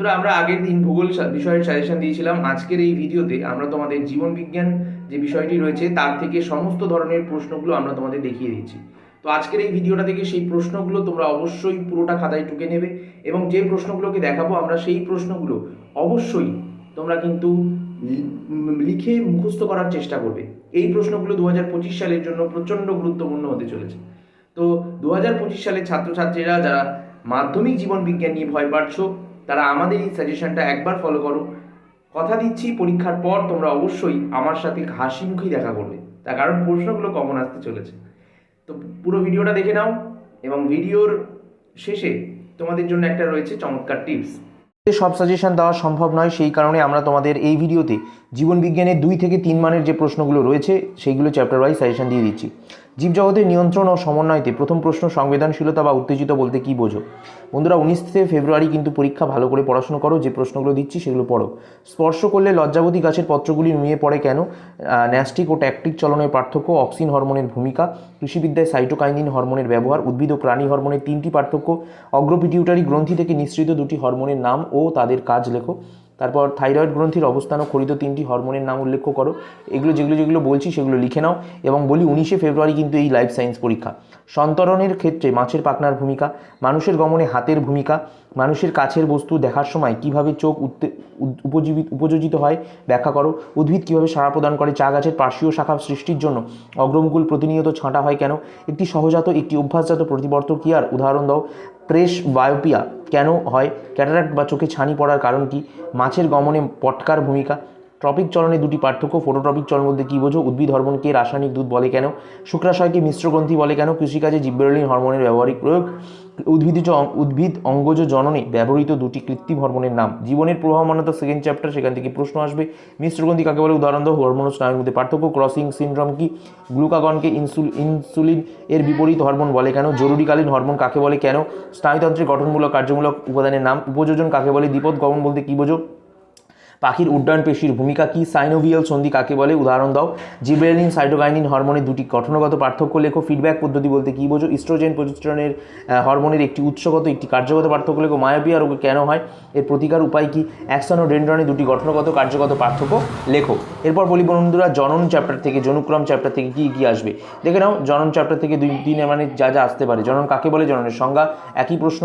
বন্ধুরা, আমরা আগের দিন ভূগোল বিষয়ের সাজেশন দিয়েছিলাম। আজকের এই ভিডিওতে আমরা তোমাদের জীবন বিজ্ঞান যে বিষয়টি রয়েছে, তার থেকে সমস্ত ধরনের প্রশ্নগুলো আমরা তোমাদের দেখিয়ে দিচ্ছি। তো আজকের এই ভিডিওটা থেকে সেই প্রশ্নগুলো তোমরা অবশ্যই পুরোটা খাতায় টুকে নেবে এবং যে প্রশ্নগুলোকে দেখাবো আমরা সেই প্রশ্নগুলো অবশ্যই তোমরা কিন্তু লিখে মুখস্থ করার চেষ্টা করবে। এই প্রশ্নগুলো দু হাজার পঁচিশ সালের জন্য প্রচণ্ড গুরুত্বপূর্ণ হতে চলেছে। তো দু হাজার পঁচিশ সালের ছাত্রছাত্রীরা যারা মাধ্যমিক জীবন বিজ্ঞান নিয়ে ভয় পাচ্ছো তারা আমাদের এই সাজেশনটা একবার ফলো করো। কথা দিচ্ছি, পরীক্ষার পর তোমরা অবশ্যই আমার সাথে হাসি মুখেই দেখা করবে। তার কারণ প্রশ্নগুলো কমন আসতে চলেছে। তো পুরো ভিডিওটা দেখে নাও এবং ভিডিওর শেষে তোমাদের জন্য একটা রয়েছে চমৎকার টিপস সব সাজেশন দেওয়া সম্ভব নয়, সেই কারণে আমরা তোমাদের এই ভিডিওতে জীবনবিজ্ঞানের দুই থেকে তিন মানের যে প্রশ্নগুলো রয়েছে, সেইগুলো চ্যাপ্টার ওয়াইজ সাজেশন দিয়ে দিচ্ছি। জীবজগতের নিয়ন্ত্রণ ও সমন্বয়তে প্রথম প্রশ্ন, সংবেদনশীলতা বা উত্তেজিত বলতে কি বোঝো? বন্ধুরা, উনিশ ফেব্রুয়ারি কিন্তু পরীক্ষা ভালো করে পড়াশোনা করো, যে প্রশ্নগুলো দিচ্ছি সেগুলো পড়ো। স্পর্শ করলে লজ্জাবতী গাছের পত্রগুলি নুয়ে পড়ে কেন? ন্যাস্টিক ও ট্যাকটিক চলনের পার্থক্য, অক্সিন হরমোনের ভূমিকা, কৃষিবিদ্যায় সাইটোকাইনিন হরমোনের ব্যবহার, উদ্ভিদ ও প্রাণী হরমোনের তিনটি পার্থক্য, অগ্রপিটিউটারি গ্রন্থি থেকে নিঃসৃত দুটি হরমোনের নাম ও তাদের কাজ লেখো। তারপর থাইরয়েড গ্রন্থির অবস্থান ও খরিত তিনটি হরমোনের নাম উল্লেখ করো। এগুলো যেগুলো যেগুলো বলছি সেগুলো লিখে নাও এবং বলি উনিশে ফেব্রুয়ারি কিন্তু এই লাইফ সায়েন্স পরীক্ষা। সন্তরণের ক্ষেত্রে মাছের পাখনার ভূমিকা, মানুষের গমনে হাতের ভূমিকা, মানুষের কাছের বস্তু দেখার সময় কীভাবে চোখ উপজীবিত উপযোজিত হয় ব্যাখ্যা করো। উদ্ভিদ কীভাবে সাড়া প্রদান করে চা গাছের পার্শ্বীয় শাখা সৃষ্টির জন্য অগ্রমুকুল প্রতিনিয়ত ছাঁটা হয় কেন? একটি সহজাত, একটি অভ্যাসজাত প্রতিবর্তকিয়ার উদাহরণ দাও। প্রেস বায়োপিয়া কেন হয়? ক্যাটারাক্ট বা চোখে ছানি পড়ার কারণ কি? মাছের গমনে পটকার ভূমিকা? ট্রপিক চলনে দুটি পার্থক্য, ফোটোট্রপিক চলন বলতে কী বোঝো? উদ্ভিদ হরমোনকে রাসায়নিক দুধ বলে কেন? শুক্রাশয়কে মিশ্রগ্রন্থি বলে কেন? কৃষিকাজে জিব্বেরলিন হরমোনের ব্যবহারিক প্রয়োগ। উদ্ভিদজ উদ্ভিদ অঙ্গজ জননে ব্যবহৃত দুটি কৃত্রিম হরমোনের নাম। জীবনের প্রভাব প্রবাহমানতা সেকেন্ড চ্যাপ্টার সেখান থেকে প্রশ্ন আসবে। মিশ্রগ্রন্থি কাকে বলে? উদাহরণ দাও, হরমোন স্নায়ুর মধ্যে পার্থক্য। ক্রসিং সিনড্রোম কি? গ্লুকাগনকে ইনসুল, ইনসুলিন এর বিপরীত হরমোন বলে কেন? জরুরিকালীন হরমোন কাকে বলে কেন? স্নায়ুতন্ত্রের গঠনমূলক, কার্যমূলক উপাদানের নাম। উপযোজন কাকে বলে? বিপদ গমন বলতে কী বোঝো? পাখির উড্ডয়ন পেশির ভূমিকা কি? সাইনোভিয়াল সন্ধি কাকে বলে? উদাহরণ দাও। জিব্রেলিন সাইটোকাইনিন হরমোনের দুটি গঠনগত পার্থক্য লেখো। ফিডব্যাক পদ্ধতি বলতে কী বোঝো? ইস্ট্রোজেন প্রজেস্টেরনের হরমোনের একটি উৎসগত, একটি কার্যগত পার্থক্য লেখো। মায়োপিয়া রোগে কেন হয়? এর প্রতিকার উপায় কি? অ্যাকশন ও ডেন্ড্রনের দুটি গঠনগত, কার্যগত পার্থক্য লেখো। এরপর বলি বন্ধুরা, জনন চ্যাপ্টার থেকে, জনুক্রম চ্যাপ্টার থেকে কী কী আসবে? দেখে নাও, জনন চ্যাপ্টার থেকে দুই দিনে মানে যা যা আসতে পারে। জনন কাকে বলে? জননের সংজ্ঞা একই প্রশ্ন।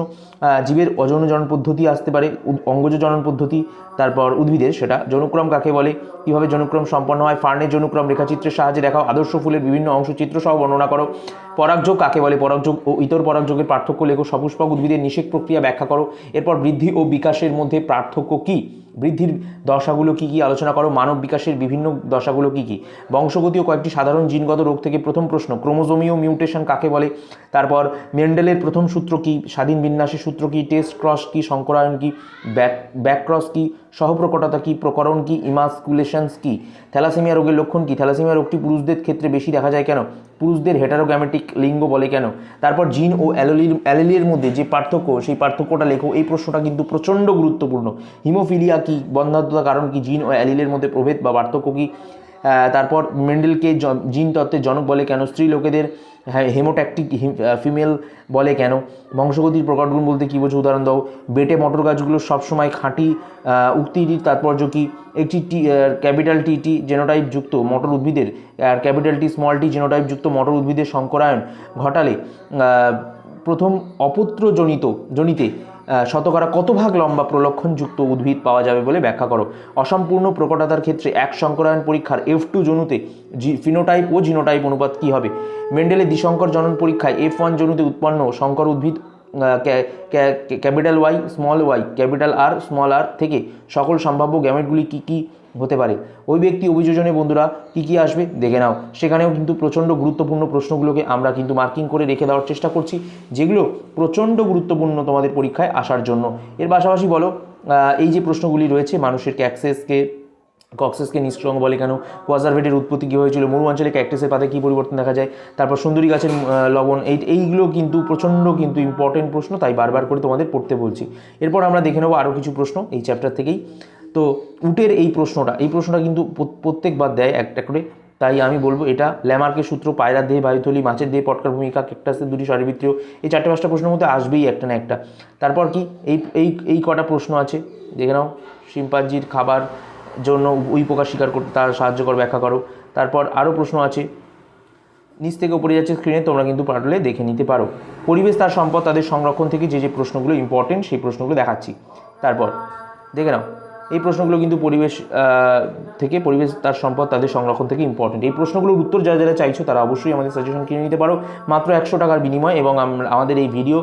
জীবের অযৌন জনন পদ্ধতি আসতে পারে অঙ্গজ জনন পদ্ধতি, তারপর উদ্ভিদের। সেটা জনুক্রম কাকে বলে? কীভাবে জনুক্রম সম্পন্ন হয়? ফার্নের জনুক্রম রেখাচিত্রের সাহায্যে দেখাও। আদর্শ ফুলের বিভিন্ন অংশ চিত্র সহ বর্ণনা করো। পরাগযোগ কাকে বলে? পরাগযোগ ও ইতর পরাগযোগের পার্থক্য লেখো। সপুষ্পক উদ্ভিদের নিষেক প্রক্রিয়া ব্যাখ্যা করো। এরপর বৃদ্ধি ও বিকাশের মধ্যে পার্থক্য কী? বৃদ্ধির দশাগুলো কী কী? আলোচনা করো। মানব বিকাশের বিভিন্ন দশাগুলো কী কী? বংশগতি ও কয়েকটি সাধারণ জিনগত রোগ থেকে প্রথম প্রশ্ন ক্রোমোজোমীয় মিউটেশন কাকে বলে? তারপর মেন্ডেলের প্রথম সূত্র কী? স্বাধীন বিন্যাসের সূত্র কী? টেস্ট ক্রস কী? সংকরায়ন কি? ব্যাক ব্যাক ক্রস কী? সহপ্রকটতা কী? প্রকরণ কী? ইমাসকুলেশনস কী? থ্যালাসেমিয়া রোগের লক্ষণ কী? থ্যালাসেমিয়া রোগটি পুরুষদের ক্ষেত্রে বেশি দেখা যায় কেন? পুরুষদের হেটারোগ্যামেটিক লিঙ্গ বলে কেন? তারপর জিন ও অ্যালোলির, অ্যালেলির মধ্যে যে পার্থক্য, সেই পার্থক্যটা লেখো, এই প্রশ্নটা কিন্তু প্রচণ্ড গুরুত্বপূর্ণ। হিমোফিলিয়া কি, বন্ধাত্মতা কারণ কি, জিন ও অ্যালিলের মধ্যে প্রভেদ বা পার্থক্য কি? তারপর মেন্ডেলকে জিন তত্ত্বের জনক বলে কেন? স্ত্রী লোকেদের হ্যাঁ, হেমোট্যাকটিক ফিমেল বলে কেন? বংশগতির প্রকটগুণ বলতে কী বোঝো? উদাহরণ দাও। বেটে মটর গাছগুলো সবসময় খাঁটি উক্তিটির তাৎপর্য কী? একটি টি ক্যাপিটাল টি টি জেনোটাইপ যুক্ত মটর উদ্ভিদের আর capital T small T genotype যুক্ত মটর উদ্ভিদের সংকরায়ন ঘটালে প্রথম অপুত্রজনিত জনিতে শতকরা কত ভাগ লম্বা প্রলক্ষণযুক্ত উদ্ভিদ পাওয়া যাবে বলে ব্যাখ্যা করো? অসম্পূর্ণ প্রকটতার ক্ষেত্রে এক সংকরায়ন পরীক্ষার এফ টু জনুতে জি ফিনোটাইপ ও জিনোটাইপ অনুপাত কী হবে? মেন্ডেলের দ্বিশঙ্কর জনন পরীক্ষায় এফ ওয়ান জনুতে উৎপন্ন শঙ্কর উদ্ভিদ capital Y small Y capital R small R থেকে সকল সম্ভাব্য গ্যামেটগুলি কী কী হতে পারে। ওই ব্যক্তি, অভিযোজনে বন্ধুরা, কী কী আসবে দেখে নাও। সেখানেও কিন্তু প্রচণ্ড গুরুত্বপূর্ণ প্রশ্নগুলোকে আমরা কিন্তু মার্কিং করে রেখে দেওয়ার চেষ্টা করছি, যেগুলো প্রচণ্ড গুরুত্বপূর্ণ তোমাদের পরীক্ষায় আসার জন্য। এর পাশাপাশি বলো এই যে প্রশ্নগুলি রয়েছে, মানুষের ক্যাক্সেসকে কক্সেসকে নিঃস্ট্রং বলে কেন? কোয়াজারভেটের উৎপত্তি কী হয়েছিল? মরু অঞ্চলে ক্যাকটাসের পাতে কী পরিবর্তন দেখা যায়? তারপর সুন্দরী গাছের লবণ, এই, এইগুলো কিন্তু প্রচণ্ড কিন্তু ইম্পর্টেন্ট প্রশ্ন, তাই বারবার করে তোমাদের পড়তে বলছি। এরপর আমরা দেখে নেব আরও কিছু প্রশ্ন এই চ্যাপ্টার থেকেই। তো উটের এই প্রশ্নটা এই প্রশ্নটা কিন্তু প্রত্যেকবার দেয় একটা করে। তাই আমি বলব এটা ল্যামার্কের সূত্র পায়রার দেহে, বায়ুথলি, মাছের দেহে, পটকার ভূমিকা, ক্যাকটাসের দুটি শারীরবৃত্তীয়, এই চারটে পাঁচটা প্রশ্নের মধ্যে আসবেই একটা না একটা। তারপর কি? এই এই এই কটা প্রশ্ন আছে। দেখে নাও, শিম্পাঞ্জির খাবার জন্য উই পোকা শিকার করতে, তার সাহায্য করো, ব্যাখ্যা করো। তারপর আরও প্রশ্ন আছে। নিচ থেকে উপরে যাচ্ছে স্ক্রিনে তোমরা কিন্তু পারলে দেখে নিতে পারো। পরিবেশ, তার সম্পদ, তাদের সংরক্ষণ থেকে যে যে প্রশ্নগুলো ইম্পর্টেন্ট সেই প্রশ্নগুলো দেখাচ্ছি। তারপর, দেখে নাও। এই প্রশ্নগুলো কিন্তু পরিবেশ থেকে পরিবেশ, তার সম্পদ, তাদের সংরক্ষণ থেকে ইম্পর্টেন্ট এই প্রশ্নগুলোর উত্তর যারা যারা চাইছো, তারা অবশ্যই আমাদের সাজেশন কিনে নিতে পারো। মাত্র একশো টাকার বিনিময় এবং আমাদের এই ভিডিও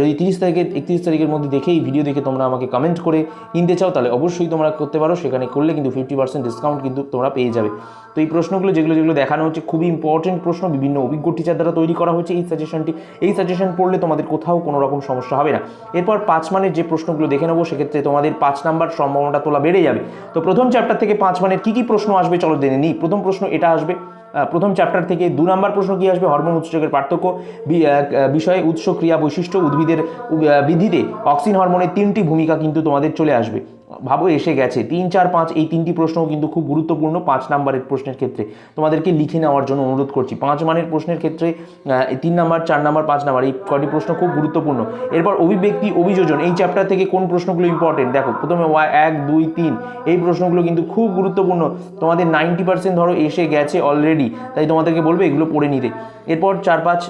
যদি তিরিশ তারিখে একত্রিশ তারিখের মধ্যে দেখে এই ভিডিও দেখে তোমরা আমাকে কমেন্ট করে কিনতে চাও, তাহলে অবশ্যই তোমরা করতে পারো। সেখানে করলে কিন্তু ফিফটি পার্সেন্ট ডিসকাউন্ট কিন্তু তোমরা পেয়ে যাবে। তো এই প্রশ্নগুলো, যেগুলো যেগুলো দেখানো হচ্ছে, খুবই ইম্পর্টেন্ট প্রশ্ন। বিভিন্ন অভিজ্ঞ টিচার দ্বারা তৈরি করা হচ্ছে এই সাজেশনটি এই সাজেশন পড়লে তোমাদের কোথাও কোনো রকম সমস্যা হবে না। এরপর পাঁচ মানের যে প্রশ্নগুলো দেখে নেব, সেক্ষেত্রে তোমাদের পাঁচ নাম্বার সম্ভাবনাটা তোলা বেড়ে যাবে। তো প্রথম চ্যাপ্টার থেকে পাঁচ মানের কী কী প্রশ্ন আসবে চলো জেনে নিই। প্রথম প্রশ্ন এটা আসবে। প্রথম চ্যাপ্টার থেকে দু নম্বর প্রশ্ন কি আসবে? হরমোন উৎসকের পার্থক্য। বিষয়ে উৎস ক্রিয়া বৈশিষ্ট্য উদ্ভিদের বৃদ্ধিতে অক্সিন হরমোনের তিনটি ভূমিকা কিন্তু তোমাদের চলে আসবে। ভাবো এসে গেছে। তিন, চার, পাঁচ এই তিনটি প্রশ্নও কিন্তু খুব গুরুত্বপূর্ণ পাঁচ নাম্বারের প্রশ্নের ক্ষেত্রে। তোমাদেরকে লিখে নেওয়ার জন্য অনুরোধ করছি। পাঁচ মানের প্রশ্নের ক্ষেত্রে তিন নাম্বার, চার নাম্বার, পাঁচ নাম্বার, এই কটি প্রশ্ন খুব গুরুত্বপূর্ণ। এরপর অভিব্যক্তি, অভিযোজন এই চ্যাপ্টার থেকে কোন প্রশ্নগুলো ইম্পর্টেন্ট দেখো, প্রথমে ওয়া এক, দুই, তিন, এই প্রশ্নগুলো কিন্তু খুব গুরুত্বপূর্ণ। তোমাদের নাইনটি পার্সেন্ট ধরো এসে গেছে অলরেডি তাই তোমাদেরকে বলবে এগুলো পড়ে নিতে। এরপর চার, পাঁচ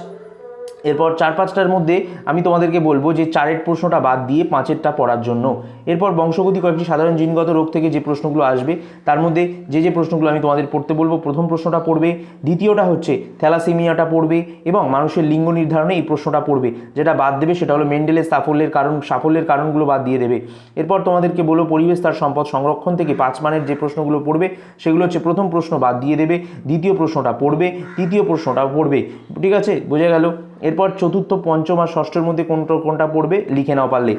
এরপর চার পাঁচটার মধ্যে আমি তোমাদেরকে বলব যে চারের প্রশ্নটা বাদ দিয়ে পাঁচেরটা পড়ার জন্য। এরপর বংশগতি কয়েকটি সাধারণ জিনগত রোগ থেকে যে প্রশ্নগুলো আসবে, তার মধ্যে যে যে প্রশ্নগুলো আমি তোমাদের পড়তে বলব, প্রথম প্রশ্নটা পড়বে, দ্বিতীয়টা হচ্ছে থ্যালাসেমিয়াটা পড়বে এবং মানুষের লিঙ্গ নির্ধারণে এই প্রশ্নটা পড়বে। যেটা বাদ দেবে সেটা হলো মেন্ডেলের সাফল্যের কারণ, সাফল্যের কারণগুলো বাদ দিয়ে দেবে। এরপর তোমাদেরকে বলো পরিবেশ, তার সম্পদ সংরক্ষণ থেকে পাঁচ মানের যে প্রশ্নগুলো পড়বে, সেগুলো হচ্ছে প্রথম প্রশ্ন বাদ দিয়ে দেবে, দ্বিতীয় প্রশ্নটা পড়বে, তৃতীয় প্রশ্নটা পড়বে। ঠিক আছে? বোঝা গেল? এরপর চতুর্থ, পঞ্চম আর ষষ্ঠের মধ্যে কোনটা কোনটা পড়বে লিখে নাও পারলে।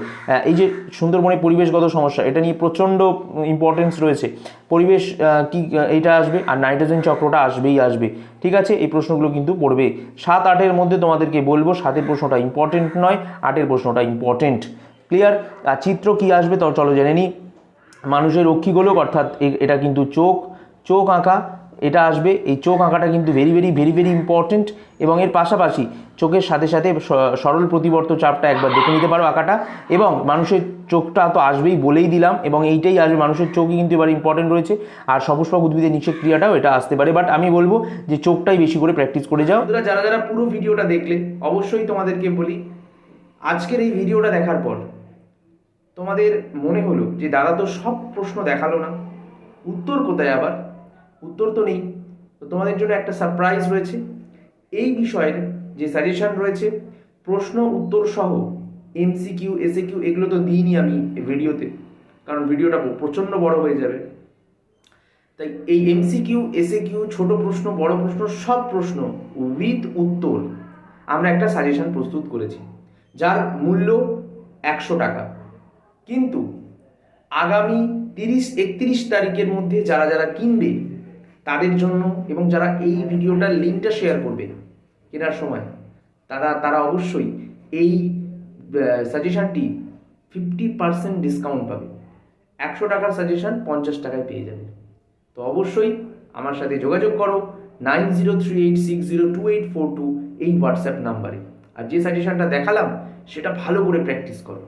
এই যে সুন্দরবনের পরিবেশগত সমস্যা, এটা নিয়ে প্রচণ্ড ইম্পর্টেন্স রয়েছে। পরিবেশ কি, এইটা আসবে আর নাইট্রোজেন চক্রটা আসবেই আসবে। ঠিক আছে? এই প্রশ্নগুলো কিন্তু পড়বে। সাত, আটের মধ্যে তোমাদেরকে বলব, সাতের প্রশ্নটা ইম্পর্টেন্ট নয়, আটের প্রশ্নটা ইম্পর্টেন্ট ক্লিয়ার আর চিত্র কি আসবে? তো চলো জেনে নিই মানুষের রক্ষীগোলক অর্থাৎ এটা কিন্তু চোখ। চোখ আঁকা এটা আসবে। এই চোখ আঁকাটা কিন্তু very very very very important এবং এর পাশাপাশি চোখের সাথে সাথে সরল প্রতিবর্ত চাপটা একবার দেখে নিতে পারো আঁকাটা এবং মানুষের চোখটা তো আসবেই বলেই দিলাম এবং এইটাই আসবে। মানুষের চোখই কিন্তু এবার ইম্পর্টেন্ট রয়েছে। আর সপুষ্পক উদ্ভিদের নিচে ক্রিয়াটাও এটা আসতে পারে। বাট আমি বলব যে চোখটাই বেশি করে প্র্যাকটিস করে যাও। যারা যারা পুরো ভিডিওটা দেখলে, অবশ্যই তোমাদেরকে বলি, আজকের এই ভিডিওটা দেখার পর তোমাদের মনে হলো যে দাদা তো সব প্রশ্ন দেখাল না। উত্তর কোথায় আবার? উত্তর তো নেই। তো তোমাদের জন্য একটা সারপ্রাইজ রয়েছে। এই বিষয়ের যে সাজেশন রয়েছে, প্রশ্ন, উত্তর সহ এমসিকিউ এসএ কিউ এগুলো তো দিইনি আমি ভিডিওতে। কারণ ভিডিওটা প্রচণ্ড বড় হয়ে যাবে। তাই এই এমসিকিউ এসএ কিউ ছোট প্রশ্ন, বড় প্রশ্ন, সব প্রশ্ন উইথ উত্তর আমরা একটা সাজেশন প্রস্তুত করেছি। যার মূল্য একশো টাকা। কিন্তু আগামী তিরিশ, একত্রিশ তারিখের মধ্যে যারা যারা কিনবে তাদের জন্য এবং যারা এই ভিডিওটার লিঙ্কটা শেয়ার করবে কেনার সময়, তারা তারা অবশ্যই এই সাজেশনটি ফিফটি পার্সেন্ট ডিসকাউন্ট পাবে। একশো টাকার সাজেশন পঞ্চাশ টাকায় পেয়ে যাবে। তো অবশ্যই আমার সাথে যোগাযোগ করো nine zero three eight six zero two eight four two এই হোয়াটসঅ্যাপ নাম্বারে। আর যে সাজেশনটা দেখালাম, সেটা ভালো করে প্র্যাকটিস করো।